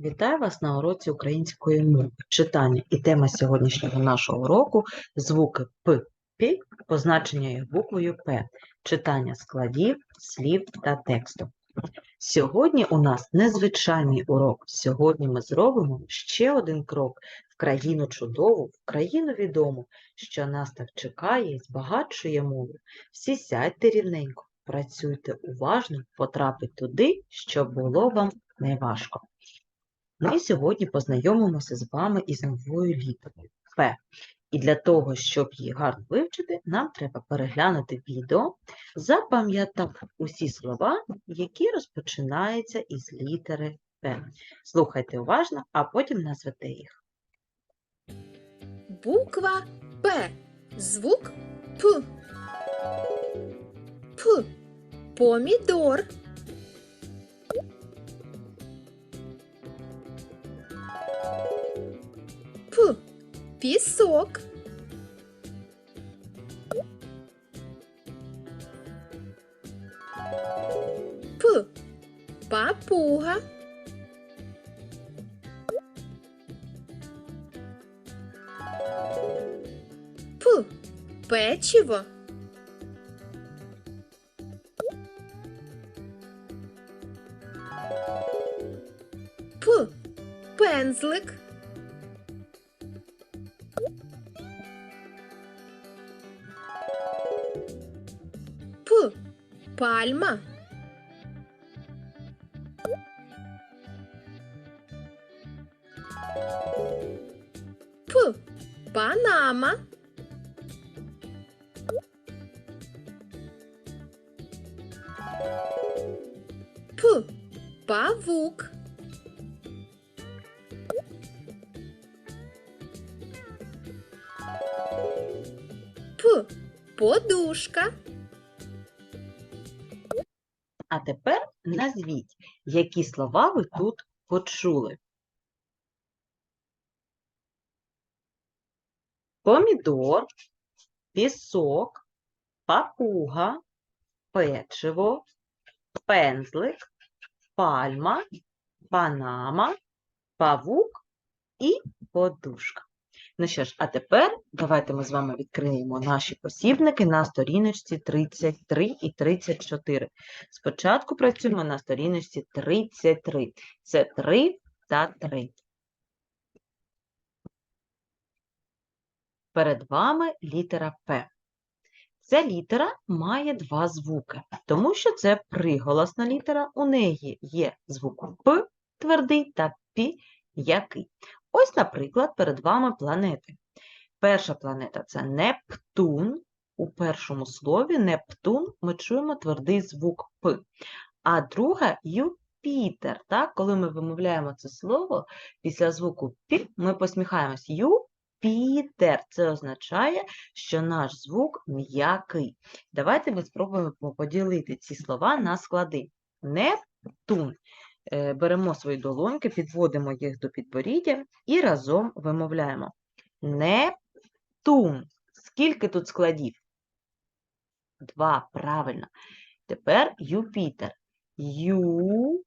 Вітаю вас на уроці української мови. Читання і тема сьогоднішнього нашого уроку звуки П, П, позначення їх буквою П, читання складів, слів та тексту. Сьогодні у нас незвичайний урок. Сьогодні ми зробимо ще один крок в країну чудову, в країну відому, що нас так чекає і збагачує мову. Всі сядьте рівненько, працюйте уважно, потрапить туди, щоб було вам неважко. Ми сьогодні познайомимося з вами із новою літерою П. І для того, щоб її гарно вивчити, нам треба переглянути відео, запам'ятати усі слова, які розпочинаються із літери П. Слухайте уважно, а потім назвете їх. Буква П. Звук П. П. Помідор. Пісок. П. Папуга. П. Печиво. П. Пензлик. Пальма. П. Панама. П. Павук. П. Подушка. А тепер назвіть, які слова ви тут почули. Помідор, пісок, папуга, печиво, пензлик, пальма, панама, павук і подушка. Ну що ж, а тепер давайте ми з вами відкриємо наші посібники на сторіночці 33 і 34. Спочатку працюємо на сторіночці 33. Це 3 та 3. Перед вами літера П. Ця літера має два звуки, тому що це приголосна літера, у неї є звук П твердий та П який. Ось, наприклад, перед вами планети. Перша планета це Нептун. У першому слові Нептун ми чуємо твердий звук П. А друга Юпітер. Так? Коли ми вимовляємо це слово, після звуку П ми посміхаємось Юпітер. Це означає, що наш звук м'який. Давайте ми спробуємо поділити ці слова на склади. Нептун. Е, Беремо свої долоньки, підводимо їх до підборіддя і разом вимовляємо. Нептун. Скільки тут складів? Два, правильно. Тепер Юпітер. Юпітер.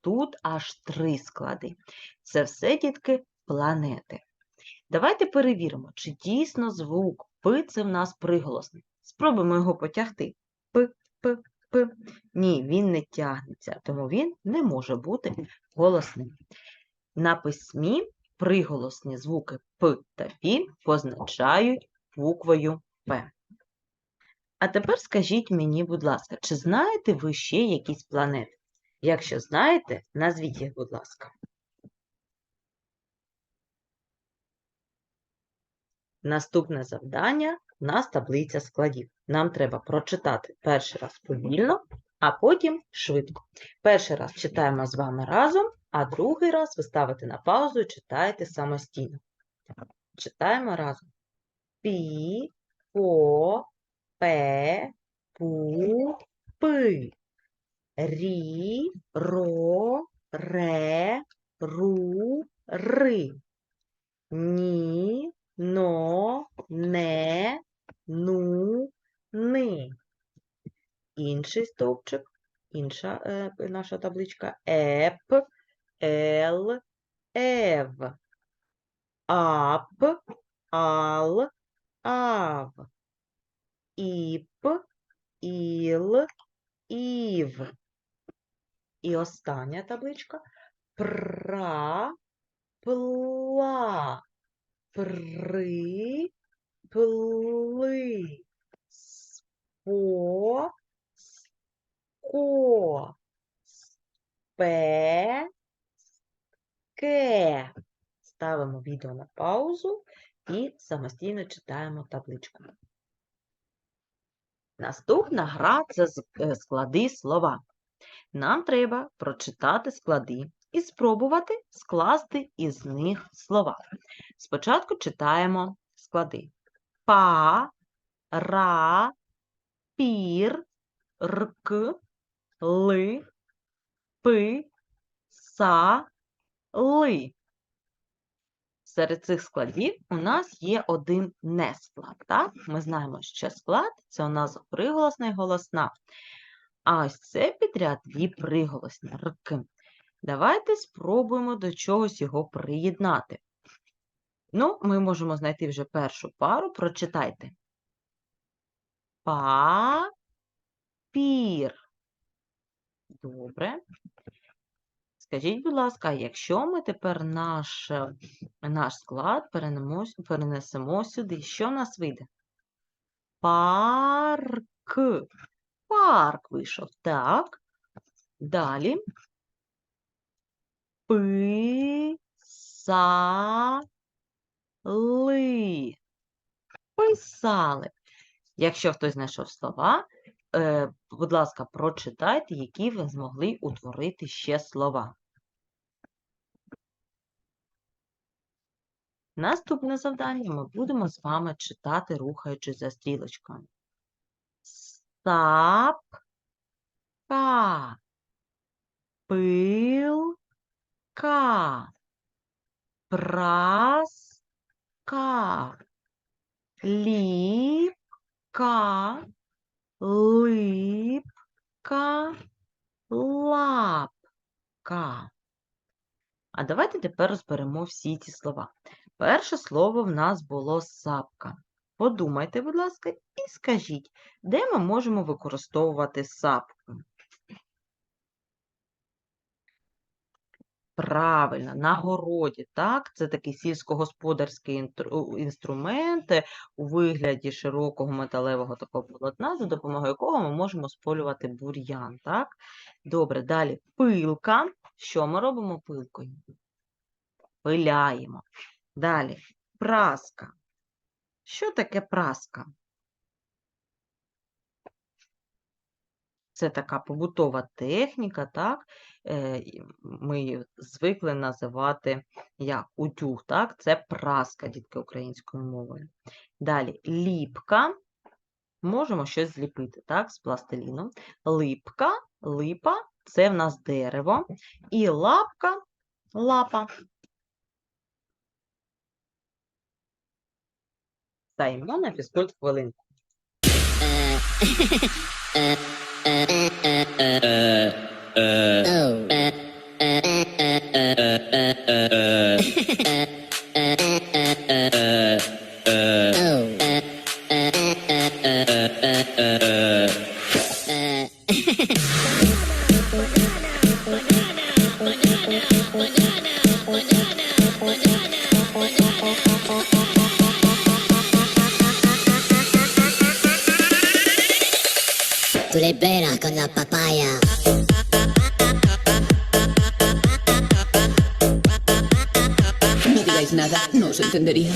Тут аж три склади. Це все, дітки, планети. Давайте перевіримо, чи дійсно звук П це в нас приголосний. Спробуємо його потягти. П, П, П. Ні, він не тягнеться, тому він не може бути голосним. На письмі приголосні звуки П та П позначають буквою П. А тепер скажіть мені, будь ласка, чи знаєте ви ще якісь планети? Якщо знаєте, назвіть їх, будь ласка. Наступне завдання у нас таблиця складів. Нам треба прочитати перший раз повільно, а потім швидко. Перший раз читаємо з вами разом, а другий раз ви ставите на паузу і читаєте самостійно. Читаємо разом. Пі, по, пе, пу, пи. Рі, ро, ре, ру, ри. Ні, но, не, ну, ни. Інший стовпчик. інша е, наша табличка. Еп, ел, ев. Ап, ал, ав. Іп, іл, ів. І остання табличка. Пра, пла, при, пли, спо, ско, спе, ке. Ставимо відео на паузу і самостійно читаємо табличку. Наступна гра це е, склади слова. Нам треба прочитати склади і спробувати скласти із них слова. Спочатку читаємо склади. Па, ра, пір, рк, ли, пи, са, ли. Серед цих складів у нас є один несклад. Так? Ми знаємо, що склад це у нас приголосна і голосна. А ось це підряд дві приголосні рки. Давайте спробуємо до чогось його приєднати. Ну, ми можемо знайти вже першу пару. Прочитайте. Папір. Добре. Скажіть, будь ласка, якщо ми тепер наш, е, наш склад перенемось- перенесемо сюди, що в нас вийде? Парк. Парк вийшов. Так. Далі. Писали. Писали. Якщо хтось знайшов слова, е, будь ласка, прочитайте, які ви змогли утворити ще слова. Наступне завдання ми будемо з вами читати, рухаючись за стрілочкою. Сапка, пилка, праска, ліпка, липка, лапка. А давайте тепер розберемо всі ці слова. Перше слово в нас було сапка. Подумайте, будь ласка, і скажіть, де ми можемо використовувати сапку? Правильно, на городі, так? Це такий сільськогосподарський інструмент у вигляді широкого металевого такого полотна, за допомогою якого ми можемо сполювати бур'ян, так? Добре, далі пилка. Що ми робимо пилкою? Пиляємо. Далі праска. Що таке праска? Це така побутова техніка, так? Е, Ми звикли називати як утюг, так? Це праска, дітки, українською мовою. Далі ліпка. Можемо щось зліпити, так, з пластиліном. Липка, липа це в нас дерево. І лапка, лапа. Стаємо на фізкульт хвилинку. oh. le pegas con la papaya. No digáis nada, no os entendería.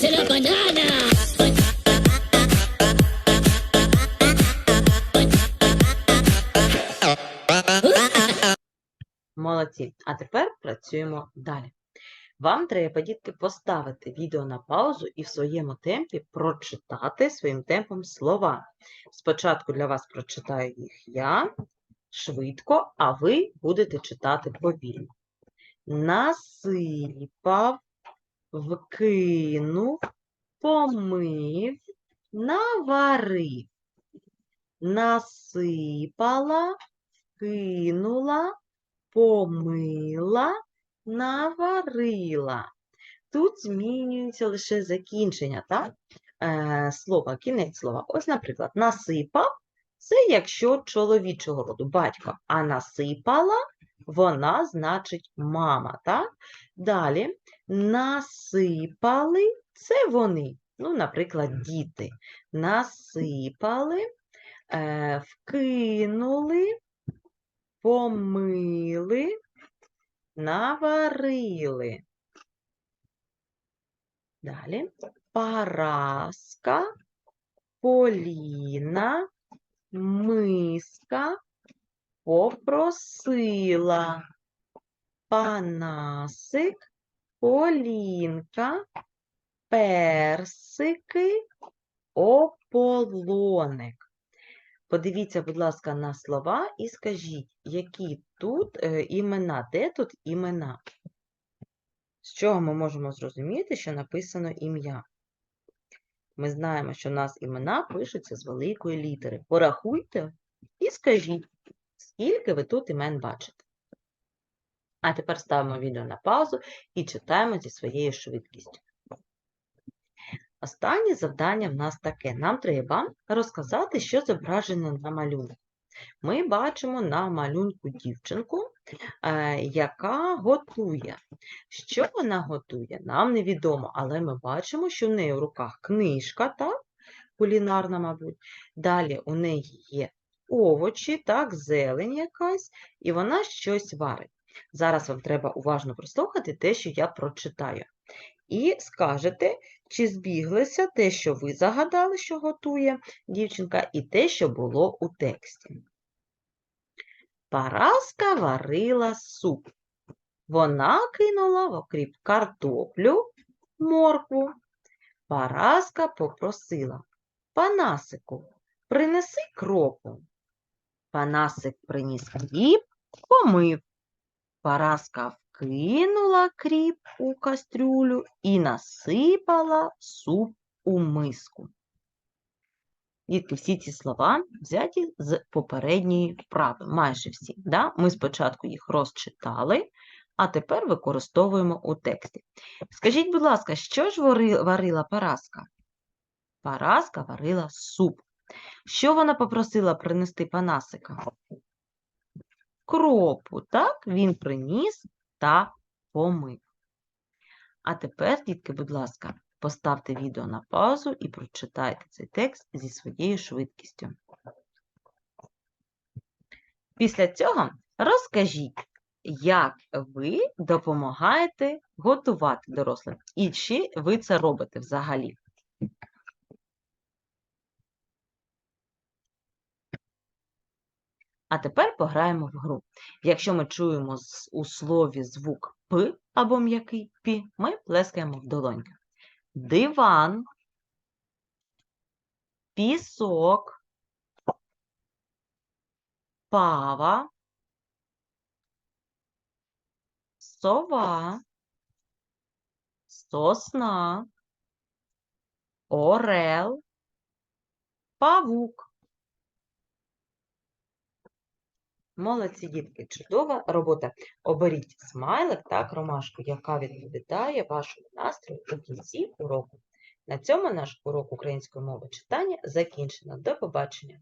¡Se la banana! Молодці. А тепер працюємо далі. Вам треба, дітки, поставити відео на паузу і в своєму темпі прочитати своїм темпом слова. Спочатку для вас прочитаю їх я швидко, а ви будете читати повільно. Насипав, вкинув, помив, наварив, насипала, кинула, помила, наварила. Тут змінюється лише закінчення, так? Е, слова, кінець слова. Ось, наприклад, насипав це якщо чоловічого роду батько, а насипала вона значить мама, так? Далі насипали це вони, ну, наприклад, діти. Насипали, е, вкинули, помили, наварили. Далі Параска, Поліна, Миска попросила. Панасик, Полінка, персики, ополоник. Подивіться, будь ласка, на слова і скажіть, які тут е, імена, де тут імена? З чого ми можемо зрозуміти, що написано ім'я? Ми знаємо, що в нас імена пишуться з великої літери. Порахуйте і скажіть, скільки ви тут імен бачите. А тепер ставимо відео на паузу і читаємо зі своєю швидкістю. Останнє завдання в нас таке. Нам треба розказати, що зображено на малюнку. Ми бачимо на малюнку дівчинку, е, яка готує. Що вона готує, нам невідомо, але ми бачимо, що в неї в руках книжка, так, кулінарна, мабуть. Далі у неї є овочі, так, зелень якась, і вона щось варить. Зараз вам треба уважно прослухати те, що я прочитаю. І скажете, чи збіглося те, що ви загадали, що готує дівчинка, і те, що було у тексті. Параска варила суп. Вона кинула в окріп картоплю, моркву. Параска попросила Панасику, принеси кропу. Панасик приніс хліб, помив. Параска вкинула кріп у кастрюлю і насипала суп у миску. Дітки, всі ці слова взяті з попередньої вправи, майже всі. Да? Ми спочатку їх розчитали, а тепер використовуємо у тексті. Скажіть, будь ласка, що ж варила Параска? Параска варила суп. Що вона попросила принести Панасика? Кропу, так? Він приніс та помив. А тепер, дітки, будь ласка, поставте відео на паузу і прочитайте цей текст зі своєю швидкістю. Після цього розкажіть, як ви допомагаєте готувати дорослим і чи ви це робите взагалі. А тепер пограємо в гру. Якщо ми чуємо у слові звук П або м'який Пі, ми плескаємо в долоньки. Диван, пісок, пава, сова, сосна, орел, павук. Молодці, дітки, чудова робота. Оберіть смайлик та ромашку, яка відповідає вашому настрою у кінці уроку. На цьому наш урок української мови читання закінчено. До побачення!